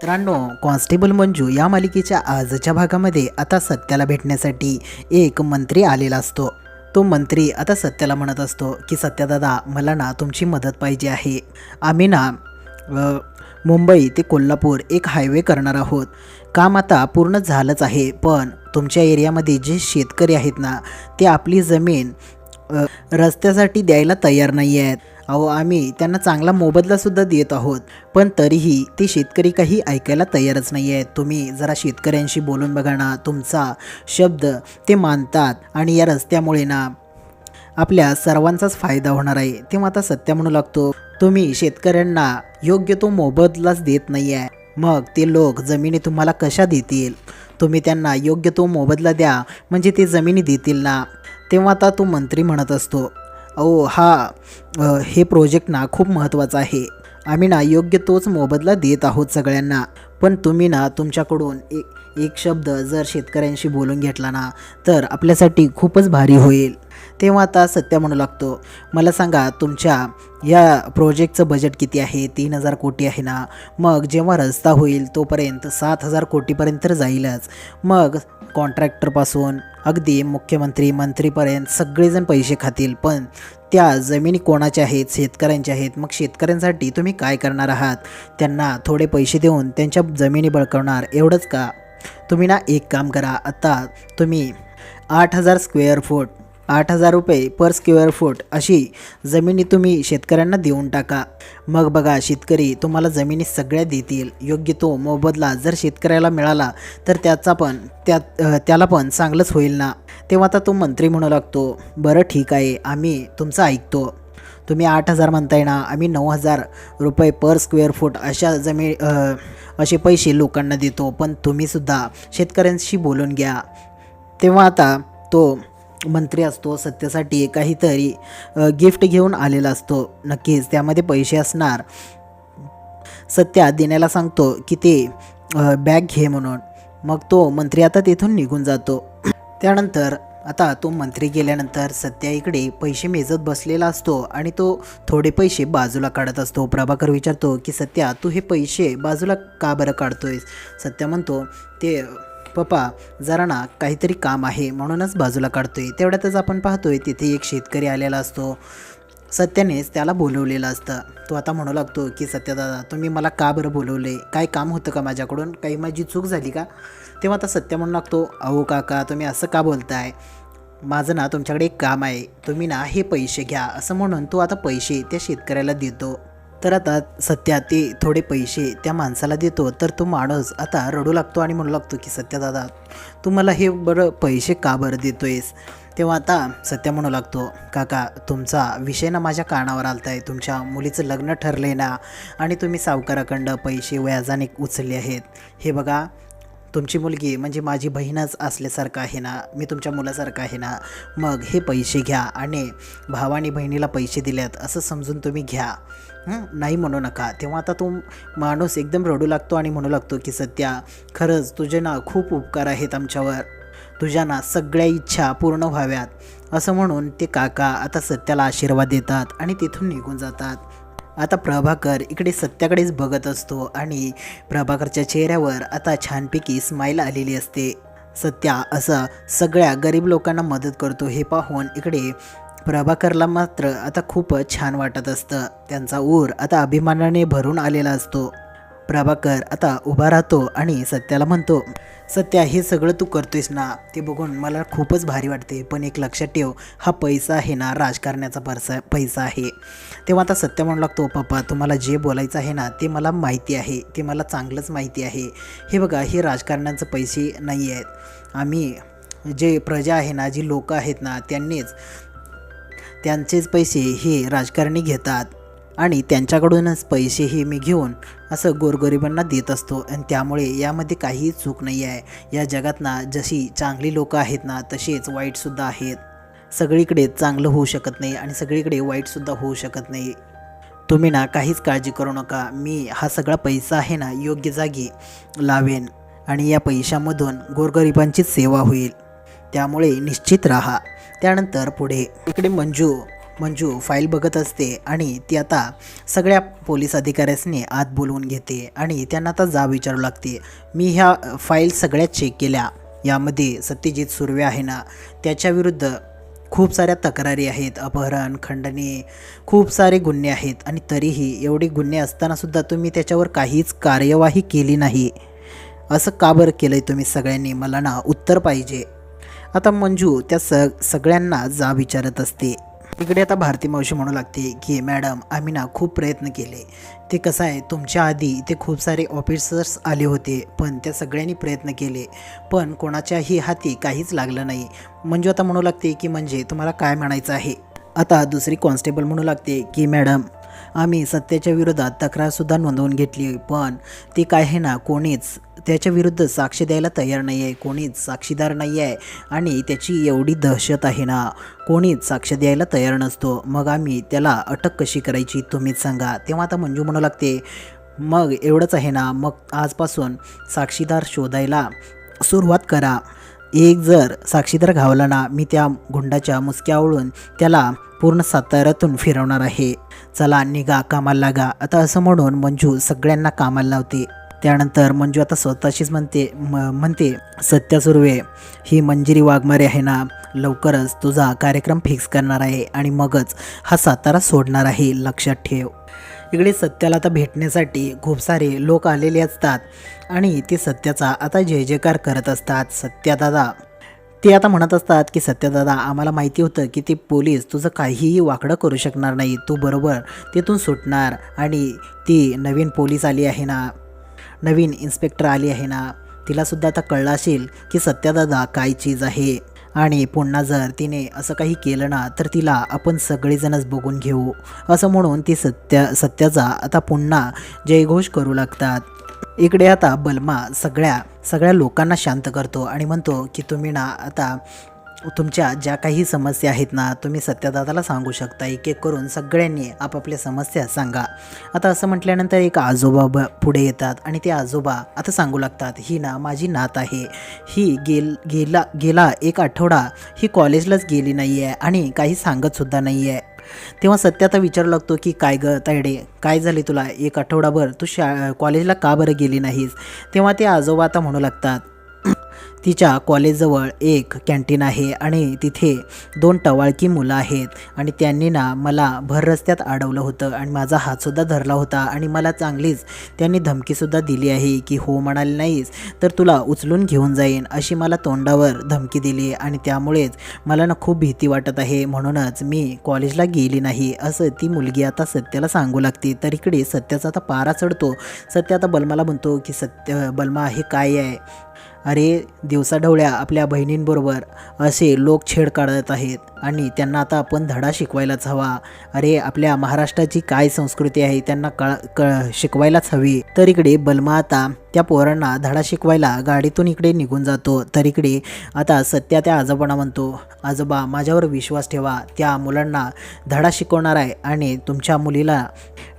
मित्रांनो कॉन्स्टेबल मंजू या मालिकेच्या आजच्या भागामध्ये आता सत्याला भेटण्यासाठी एक मंत्री आलेला असतो. तो मंत्री आता सत्याला म्हणत असतो की सत्यादादा मला ना तुमची मदत पाहिजे आहे. आम्ही ना मुंबई ते कोल्हापूर एक हायवे करणार आहोत. काम आता पूर्ण झालंच आहे पण तुमच्या एरियामध्ये जे शेतकरी आहेत ना ते आपली जमीन रस्त्यासाठी द्यायला तयार नाही आहेत अहो आम्ही त्यांना चांगला मोबदलासुद्धा देत आहोत. पण तरीही ते शेतकरी काही ऐकायला तयारच नाही आहेत तुम्ही जरा शेतकऱ्यांशी बोलून बघा ना. तुमचा शब्द ते मानतात आणि या रस्त्यामुळे ना आपल्या सर्वांचाच फायदा होणार आहे. तेव्हा आता सत्य म्हणू लागतो. तुम्ही शेतकऱ्यांना योग्य तो मोबदलाच देत नाही आहे मग ते लोक जमिनी तुम्हाला कशा देतील? तुम्ही त्यांना योग्य तो मोबदला द्या. म्हणजे ते जमिनी देतील ना. तेव्हा आता तो मंत्री म्हणत असतो. अहो हा हे प्रोजेक्ट ना खूप महत्त्वाचं आहे. आम्ही ना योग्य तोच मोबदला देत आहोत सगळ्यांना. पण तुम्ही ना तुमच्याकडून एक एक शब्द जर शेतकऱ्यांशी बोलून घेतला ना तर आपल्यासाठी खूपच भारी होईल. तेव्हा आता सत्य म्हणू लागतो. मला सांगा तुमच्या या प्रोजेक्टचं बजेट किती आहे? तीन हजार कोटी आहे ना. मग जेव्हा रस्ता होईल तोपर्यंत सात हजार कोटीपर्यंत जाईलच. मग कॉन्ट्रॅक्टरपासून अगदी मुख्यमंत्री मंत्रीपर्यंत सगळेजण पैसे खातील पण त्या जमिनी कोणाच्या आहेत शेतकऱ्यांच्या आहेत? मग शेतकऱ्यांसाठी तुम्ही काय करणार आहात? त्यांना थोडे पैसे देऊन त्यांच्या जमिनी बळकवणार एवढंच का? तुम्ही ना एक काम करा. आता तुम्ही आठ हजार स्क्वेअर फूट आठ हजार रुपये पर स्क्वेअर फूट अशी जमिनी तुम्ही शेतकऱ्यांना देऊन टाका. मग बघा शेतकरी तुम्हाला जमिनी सगळ्या देतील. योग्य तो मोबदला जर शेतकऱ्याला मिळाला तर त्याचा पण त्या त्याला पण चांगलंच होईल ना? तेव्हा आता तो मंत्री म्हणू लागतो बरं ठीक आहे आम्ही तुमचं ऐकतो. तुम्ही आठ हजार म्हणताय ना आम्ही नऊ हजार रुपये पर स्क्वेअर फूट अशा जमी असे पैसे लोकांना देतो पण तुम्हीसुद्धा शेतकऱ्यांशी बोलून घ्या. तेव्हा आता तो मंत्री असतो सत्यासाठी काहीतरी गिफ्ट घेऊन आलेला असतो. नक्कीच त्यामध्ये पैसे असणार. सत्या देण्याला सांगतो की ते बॅग घे म्हणून. मग तो मंत्री आता तिथून निघून जातो. त्यानंतर आता तो मंत्री गेल्यानंतर सत्या इकडे पैसे मेजत बसलेला असतो आणि तो थोडे पैसे बाजूला काढत असतो. प्रभाकर विचारतो की सत्या तू हे पैसे बाजूला का बरं काढतोयस? सत्या म्हणतो ते पप्पा जरा ना काहीतरी काम आहे म्हणूनच बाजूला काढतोय. तेवढ्यातच आपण पाहतोय तिथे एक शेतकरी आलेला असतो. सत्यानेच त्याला बोलवलेलं असतं. तो आता म्हणू लागतो की सत्यदादा तुम्ही मला का बरं बोलवले काय काम होतं का माझ्याकडून? काही माझी चूक झाली का? तेव्हा आता सत्य म्हणू लागतो अहो काका तुम्ही असं का बोलताय? माझं ना तुमच्याकडे एक काम आहे. तुम्ही ना हे पैसे घ्या. असं म्हणून तो आता पैसे त्या शेतकऱ्याला देतो. तर आता सत्या ते थोडे पैसे त्या माणसाला देतो तर तो माणूस आता रडू लागतो आणि म्हणू लागतो की सत्या दादा तू मला हे बरं पैसे का बरं देतोयस? तेव्हा आता सत्या म्हणू लागतो काका तुमचा विषय ना माझ्या कानावर आलता आहे तुमच्या मुलीचं लग्न ठरलं आहे ना आणि तुम्ही सावकाराकडं पैसे व्याजाने उचलले आहेत. हे बघा तुमची मुलगी म्हणजे माझी बहीणच असल्यासारखं आहे ना मी तुमच्या मुलासारखं आहे ना मग हे पैसे घ्या आणि भावाने बहिणीला पैसे दिल्यात असं समजून तुम्ही घ्या. नाही म्हणू नका. तेव्हा आता तो माणूस एकदम रडू लागतो आणि म्हणू लागतो की सत्या खरंच तुझे ना खूप उपकार आहेत आमच्यावर. तुझ्या ना सगळ्या इच्छा पूर्ण व्हाव्यात. असं म्हणून ते काका आता सत्याला आशीर्वाद देतात आणि तिथून निघून जातात. आता प्रभाकर इकडे सत्याकडेच बघत असतो आणि प्रभाकरच्या चेहऱ्यावर आता छानपैकी स्माईल आलेली असते. सत्या असं सगळ्या गरीब लोकांना मदत करतो हे पाहून इकडे प्रभाकरला मात्र आता खूपच छान वाटत असतं. त्यांचा ऊर आता अभिमानाने भरून आलेला असतो. प्रभाकर आता उभा राहतो आणि सत्याला म्हणतो सत्या हे सगळं तू करतोयस ना ते बघून मला खूपच भारी वाटते. पण एक लक्षात ठेव हा पैसा आहे ना राजकारण्याचा परसा पैसा आहे. तेव्हा आता सत्य म्हणू लागतो पप्पा तुम्हाला जे बोलायचं आहे ना ते मला माहिती आहे. ते मला चांगलंच माहिती आहे. हे बघा हे राजकारण्यांचं पैसे नाही आहेत. आम्ही जे प्रजा आहे ना जी लोकं आहेत ना त्यांनीच त्यांचेच पैसे हे राजकारणी घेतात. आणि त्यांच्याकडूनच पैसेही मी घेऊन असं गोरगरिबांना देत असतो. आणि त्यामुळे यामध्ये काही चूक नाही आहे. या जगात ना जशी चांगली लोकं आहेत ना तशीच वाईटसुद्धा आहेत. सगळीकडे चांगलं होऊ शकत नाही आणि सगळीकडे वाईटसुद्धा होऊ शकत नाही. तुम्ही ना काहीच काळजी करू नका. मी हा सगळा पैसा आहे ना योग्य जागी लावेन आणि या पैशामधून गोरगरिबांची सेवा होईल. त्यामुळे निश्चित राहा. त्यानंतर पुढे. इकडे मंजू मंजू फाईल बघत असते आणि ती आता सगळ्या पोलीस अधिकाऱ्यांनी आत बोलवून घेते आणि त्यांना आता जाब विचारू लागते. मी ह्या फाईल सगळ्या चेक केल्या. यामध्ये सत्यजित सुर्वे आहे ना त्याच्याविरुद्ध खूप साऱ्या तक्रारी आहेत अपहरण खंडणी खूप सारे गुन्हे आहेत आणि तरीही एवढे गुन्हे असतानासुद्धा तुम्ही त्याच्यावर काहीच कार्यवाही केली नाही. असं का बरं केलं आहे तुम्ही सगळ्यांनी? मला ना उत्तर पाहिजे. आता मंजू त्या स सगळ्यांना जा विचारत असते. इकडे आता भारती मावशी म्हणू लागते की मॅडम आम्ही ना खूप प्रयत्न केले. ते कसं आहे तुमच्या आधी ते खूप सारे ऑफिसर्स आले होते पण त्या सगळ्यांनी प्रयत्न केले. पण कोणाच्याही हाती काहीच लागलं नाही. मंजू आता म्हणू लागते की म्हणजे तुम्हाला काय म्हणायचं आहे? आता दुसरी कॉन्स्टेबल म्हणू लागते की मॅडम आम्ही सत्याच्या विरोधात तक्रारसुद्धा नोंदवून घेतली पण ती काय आहे ना कोणीच त्याच्या विरुद्ध साक्ष द्यायला तयार नाही आहे कोणीच साक्षीदार नाही आहे आणि त्याची एवढी दहशत आहे ना कोणीच साक्ष द्यायला तयार नसतो. मग आम्ही त्याला अटक कशी करायची तुम्हीच सांगा. तेव्हा आता मंजू म्हणू लागते मग एवढंच आहे ना मग आजपासून साक्षीदार शोधायला सुरुवात करा. एक जर साक्षीदार घावला ना मी त्या गुंडाच्या मुसक्यावळून त्याला पूर्ण साताऱ्यातून फिरवणार आहे. चला निघा कामाला लागा. आता असं म्हणून मंजू सगळ्यांना कामाला लावते. त्यानंतर मंजू आता स्वतःशीच म्हणते म म्हणते सत्या सुर्वे ही मंजिरी वाघमारे आहे ना? लवकरच तुझा कार्यक्रम फिक्स करणार आहे आणि मगच हा सातारा सोडणार आहे. लक्षात ठेव. इकडे सत्याला आता भेटण्यासाठी खूप सारे लोक आलेले असतात आणि ते सत्याचा आता जय जयकार करत असतात. सत्यादादा ते आता म्हणत असतात की सत्यदादा आम्हाला माहिती होतं की ते पोलीस तुझं काहीही वाकडं करू शकणार नाही. तू बरोबर तिथून सुटणार आणि ती नवीन पोलीस आली आहे ना नवीन इन्स्पेक्टर आली आहे ना तिलासुद्धा आता कळलं असेल की सत्यदादा काय चीज आहे. आणि पुन्हा जर तिने असं काही केलं ना तर तिला आपण सगळेजणच बघून घेऊ. असं म्हणून ती सत्या सत्याचा आता पुन्हा जयघोष करू लागतात. इकडे आता बलमा सगळ्या सगळ्या लोकांना शांत करतो आणि म्हणतो की तुम्ही ना आता तुमच्या ज्या काही समस्या आहेत ना तुम्ही सत्यदादाला सांगू शकता एक एक करून सगळ्यांनी आपापल्या समस्या सांगा. आता असं म्हटल्यानंतर एक आजोबा ब पुढे येतात आणि ते आजोबा आता सांगू लागतात ही ना माझी नात आहे. ही गेल गेला गेला एक आठवडा ही कॉलेजलाच गेली नाही आहे आणि काही सांगतसुद्धा नाही आहे तेव्हा सत्याचा विचार लागतो की काय ग तायडे काय झाले तुला? एक आठवडाभर तू शा कॉलेजला का बरं गेली नाहीस? तेव्हा ते आजोबा आता म्हणू लागतात तिच्या कॉलेजजवळ एक कॅन्टीन आहे आणि तिथे दोन टवाळकी मुलं आहेत. आणि त्यांनी ना मला भर रस्त्यात अडवलं होतं आणि माझा हातसुद्धा धरला होता आणि मला चांगलीच त्यांनी धमकीसुद्धा दिली आहे की हो म्हणाली नाहीस तर तुला उचलून घेऊन जाईन अशी मला तोंडावर धमकी दिली आणि त्यामुळेच मला ना खूप भीती वाटत आहे. म्हणूनच मी कॉलेजला गेली नाही असं ती मुलगी आता सत्याला सांगू लागते. तर इकडे सत्याचा आता पारा चढतो. सत्य आता बलमाला म्हणतो की सत्य बलमा हे काय आहे? अरे दिवसाढवळ्या आपल्या बहिणींबरोबर असे लोक छेड काढत आहेत आणि त्यांना आता आपण धडा शिकवायलाच हवा. अरे आपल्या महाराष्ट्राची काय संस्कृती आहे त्यांना कळ क शिकवायलाच हवी. तर इकडे बलमा आता त्या पोरांना धडा शिकवायला गाडीतून इकडे निघून जातो. तर इकडे आता सत्या त्या आजोबांना म्हणतो आजोबा माझ्यावर विश्वास ठेवा. त्या मुलांना धडा शिकवणार आहे आणि तुमच्या मुलीला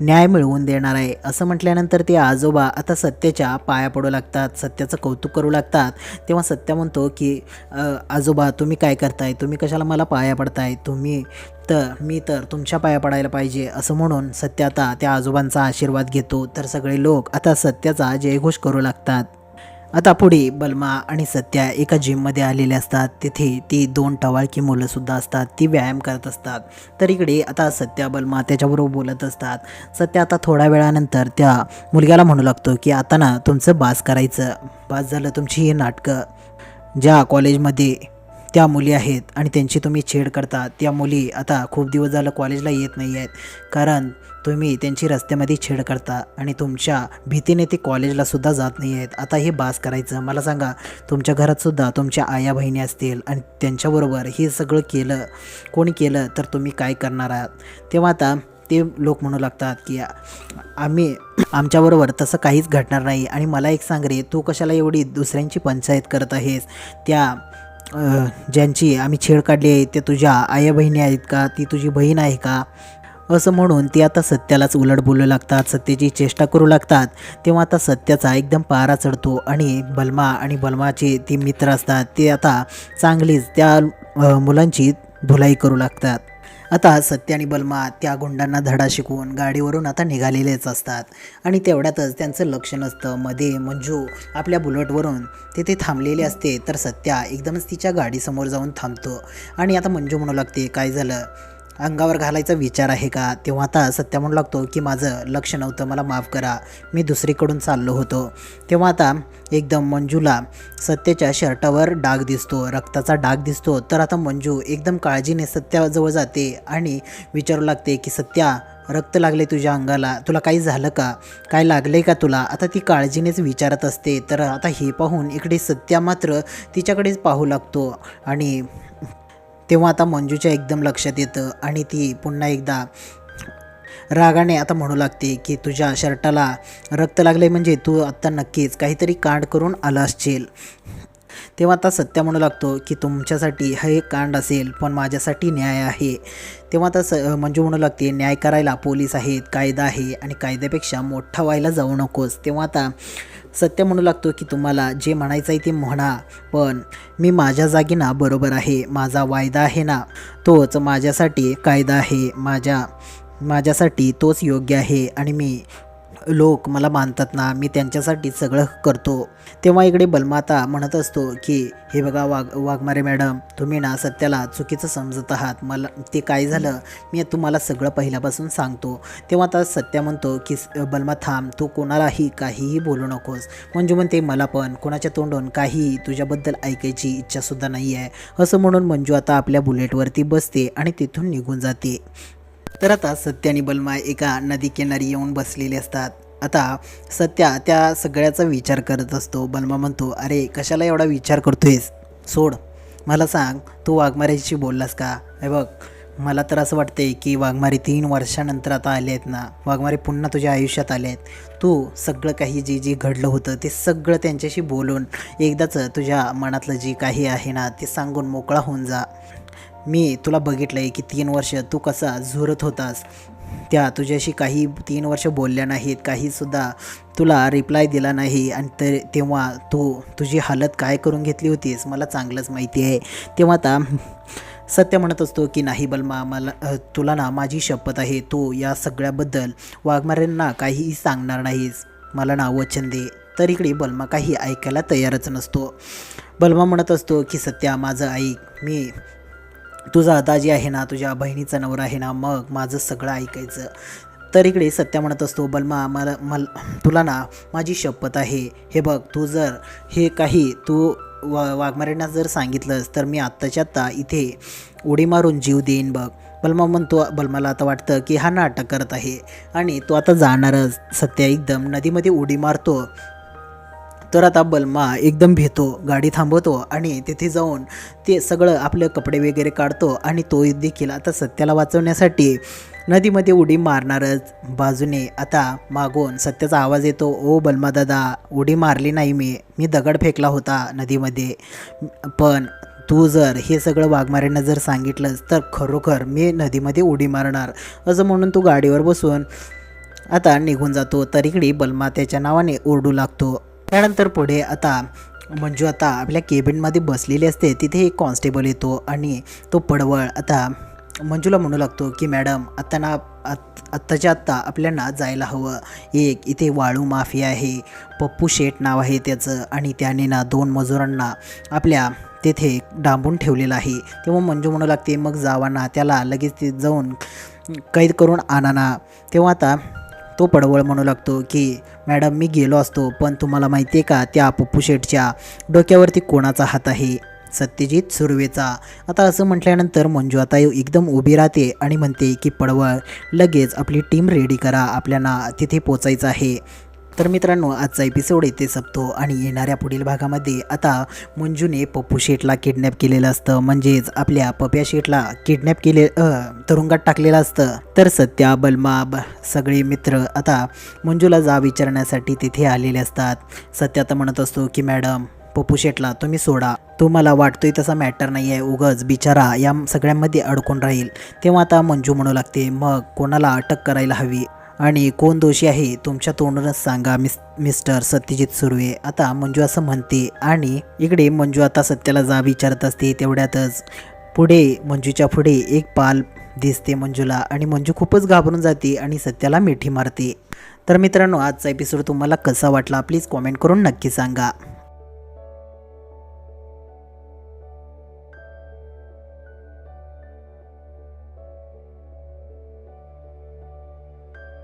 न्याय मिळवून देणार आहे. असं म्हटल्यानंतर ते आजोबा आता सत्याच्या पाया पडू लागतात. सत्याचं कौतुक करू लागतात. तेव्हा सत्य म्हणतो की आजोबा तुम्ही काय करताय? तुम्ही कशाला मला पाया पडताय? तुम्ही तर मी तर तुमच्या पाया पडायला पाहिजे असं म्हणून सत्य आता त्या आजोबांचा आशीर्वाद घेतो. तर सगळे लोक आता सत्याचा जयघोष करू लागतात. आता पुढे बलमा आणि सत्या एका जिममध्ये आलेले असतात. तिथे ती दोन टवाळकी मुलंसुद्धा असतात. ती व्यायाम करत असतात. तर इकडे आता सत्या बलमा त्याच्याबरोबर बोलत असतात. सत्या आता थोड्या वेळानंतर त्या मुलग्याला म्हणू लागतो की आता ना तुमचं बास करायचं. बास झालं तुमची ही नाटकं. ज्या कॉलेजमध्ये त्या मुली आहेत आणि त्यांची तुम्ही छेड करता. त्या मुली आता खूप दिवस झालं कॉलेजला येत नाही आहेत. कारण तुम्ही त्यांची रस्त्यामध्ये छेड करता आणि तुमच्या भीतीने ते कॉलेजला सुद्धा जात नाही आहेत. आता हे बास करायचं. मला सांगा तुमच्या घरात सुद्धा तुमच्या आया बहिणी असतील आणि त्यांच्याबरोबर हे सगळं केलं कोणी केलं तर तुम्ही काय करणार आहात? तेव्हा आता ते लोक म्हणू लागतात की आम्ही आमच्याबरोबर तसं काहीच घडणार नाही. आणि मला एक सांग रे तू कशाला एवढी दुसऱ्यांची पंचायत करत आहेस? त्या ज्यांची आम्ही छेड काढली आहे त्या तुझ्या आया बहिणी आहेत का? ती तुझी बहीण आहे का? असं म्हणून ते आता सत्यालाच उलट बोलू लागतात सत्याची चेष्टा करू लागतात. तेव्हा आता सत्याचा एकदम पारा चढतो आणि बलमा आणि बलमाचे ती मित्र असतात ते आता चांगलीच त्या मुलांची धुलाई करू लागतात. आता सत्य आणि बलमा त्या गुंडांना धडा शिकवून गाडीवरून आता निघालेलेच असतात. आणि तेवढ्यातच त्यांचं लक्ष नसतं. मध्ये मंजू आपल्या बुलेटवरून तिथे थांबलेले असते तर सत्या एकदमच तिच्या गाडीसमोर जाऊन थांबतो. आणि आता मंजू म्हणू लागते काय झालं? अंगावर घालायचा विचार आहे का? तेव्हा आता सत्या म्हणू लागतो की माझं लक्ष नव्हतं मला माफ करा. मी दुसरीकडून चाललो होतो. तेव्हा आता एकदम मंजूला सत्याच्या शर्टावर डाग दिसतो रक्ताचा डाग दिसतो. तर आता मंजू एकदम काळजीने सत्याजवळ जाते आणि विचारू लागते की सत्या रक्त लागले तुझ्या अंगाला. तुला काही झालं का? काय लागले का तुला? आता ती काळजीनेच विचारत असते. तर आता हे पाहून इकडे सत्या मात्र तिच्याकडेच पाहू लागतो आणि तेव्हा आता मंजूच्या एकदम लक्षात येतं आणि ती पुन्हा एकदा रागाने आता म्हणू लागते की तुझ्या शर्टाला रक्त लागले म्हणजे तू आत्ता नक्कीच काहीतरी कांड करून आला असशील तेव्हा आता सत्य म्हणू लागतो की तुमच्यासाठी हे कांड असेल पण माझ्यासाठी न्याय आहे. तेव्हा आता स मंजू म्हणू लागते न्याय करायला पोलीस आहेत कायदा आहे आणि कायद्यापेक्षा मोठा व्हायला जाऊ नकोस. तेव्हा आता सत्य म्हणू लागतो की तुम्हाला जे म्हणायचं आहे ते म्हणा. पण मी माझ्या जागी ना बरोबर आहे. माझा वायदा आहे ना तोच माझ्यासाठी कायदा आहे. माझ्या माझ्यासाठी तोच योग्य आहे. आणि मी लोक मला मानतात ना मी त्यांच्यासाठी सगळं करतो. तेव्हा इकडे बलमाता म्हणत असतो की हे बघा वाघ वाघमारे मॅडम तुम्ही ना सत्याला चुकीचं समजत आहात. मला ते काय झालं? मी तुम्हाला सगळं पहिल्यापासून सांगतो. तेव्हा आता सत्या म्हणतो की बलमा थांब तू कोणालाही काहीही बोलू नकोस. मंजू म्हणते मला पण. कोणाच्या तोंडून काहीही तुझ्याबद्दल ऐकायची इच्छासुद्धा नाही आहे असं म्हणून मंजू आता आपल्या बुलेटवरती बसते आणि तिथून निघून जाते. तर आता सत्य आणि बलमा एका नदीकिनारी येऊन बसलेले असतात. आता सत्या त्या सगळ्याचा विचार करत असतो. बलमा म्हणतो अरे कशाला एवढा विचार करतोयस? सोड. मला सांग तू वाघमारीशी बोललास का? हे बघ मला तर असं वाटते की वाघमारी तीन वर्षानंतर आता आले आहेत ना. वाघमारी पुन्हा तुझ्या आयुष्यात आले आहेत. तू सगळं काही जे जे घडलं होतं ते सगळं त्यांच्याशी बोलून एकदाच तुझ्या मनातलं जे काही आहे ना ते सांगून मोकळा होऊन जा. मी तुला बघितलं आहे की तीन वर्ष तू कसा झुरत होतास. त्या तुझ्याशी काही तीन वर्ष बोलल्या नाहीत काहीसुद्धा तुला रिप्लाय दिला नाही. आणि तर तेव्हा तू तुझी हालत काय करून घेतली होतीस मला चांगलंच माहिती आहे. तेव्हा आता सत्य म्हणत असतो की नाही बलमा मला तुला ना माझी शपथ आहे. तू या सगळ्याबद्दल वाघमाऱ्यांना काहीही सांगणार नाहीस. मला ना वचन दे. तर इकडे बलमा काही ऐकायला तयारच नसतो. बलमा म्हणत असतो की सत्या माझं ऐक. मी तुझा दाजी आहे ना तुझ्या बहिणीचा नवरा आहे ना मग माझं सगळं ऐकायचं. तर इकडे सत्या म्हणत असतो बलमा मला मल तुला ना माझी शपथ आहे. हे बघ तू जर हे काही तू वा वाघमारेंना जर सांगितलंस तर मी आत्ताच्या आत्ता इथे उडी मारून जीव देईन बघ. बलमा म्हणतो बलमाला आता वाटतं की हा नाटक करत आहे. आणि तो आता जाणारच. सत्या एकदम नदीमध्ये उडी मारतो. तर आता बलमा एकदम भेतो गाडी थांबवतो आणि तिथे जाऊन ते सगळं आपले कपडे वगैरे काढतो आणि तो देखील आता सत्याला वाचवण्यासाठी नदीमध्ये उडी मारणारच. बाजूने आता मागून सत्याचा आवाज येतो ओ बलमा दादा उडी मारली नाही मी मी दगड फेकला होता नदीमध्ये. पण तू जर हे सगळं वाघमाऱ्यांना जर सांगितलंस तर खरोखर मी नदीमध्ये उडी मारणार. असं म्हणून तू गाडीवर बसून आता निघून जातो. तर इकडे बलमा त्याच्या नावाने ओरडू लागतो. त्यानंतर पुढे आता मंजू आता आपल्या केबिनमध्ये बसलेली असते. तिथे एक कॉन्स्टेबल येतो आणि तो पडवळ आता मंजूला म्हणू लागतो की मॅडम आत्ता ना आत आत्ताच्या आत्ता आपल्याला जायला हवं. एक इथे वाळू माफिया आहे. पप्पू शेठ नाव आहे त्याचं आणि त्याने ना दोन मजुरांना आपल्या तेथे डांबून ठेवलेलं आहे. तेव्हा मंजू म्हणू लागते मग जावा ना त्याला लगेच ते जाऊन कैद करून आणा ना. तेव्हा आता तो पडवळ म्हणू लागतो की मॅडम मी गेलो असतो पण तुम्हाला माहिती आहे का त्या पप्पू शेठच्या डोक्यावरती कोणाचा हात आहे? सत्यजित सुर्वेचा. आता असं म्हटल्यानंतर मंजू आता एकदम उभी राहते आणि म्हणते की पडवळ लगेच आपली टीम रेडी करा आपल्याला तिथे पोचायचं आहे. तर मित्रांनो आजचा एपिसोड इथे संपतो आणि येणाऱ्या पुढील भागामध्ये आता मंजूने पप्पू शेटला किडनॅप केलेलं असतं. म्हणजेच आपल्या पप्या शेटला किडनॅप केले तुरुंगात टाकलेलं असतं. तर सत्या बलमा ब सगळे मित्र आता मंजूला जा विचारण्यासाठी तिथे आलेले असतात. सत्या तर म्हणत असतो की मॅडम पप्पू शेटला तुम्ही सोडा. तुम्हाला वाटतोय तसा मॅटर नाही आहे उगच बिचारा या सगळ्यांमध्ये अडकून राहील. तेव्हा आता मंजू म्हणू लागते मग कोणाला अटक करायला हवी? आणि कोण दोषी आहे तुमच्या तोंडूनच सांगा मिस मिस्टर सत्यजित सुर्वे. आता मंजू असं म्हणते आणि इकडे मंजू आता सत्याला जा विचारत असते तेवढ्यातच पुढे मंजूच्या पुढे एक पाल दिसते मंजूला आणि मंजू खूपच घाबरून जाते आणि सत्याला मिठी मारते. तर मित्रांनो आजचा एपिसोड तुम्हाला कसा वाटला प्लीज कॉमेंट करून नक्की सांगा.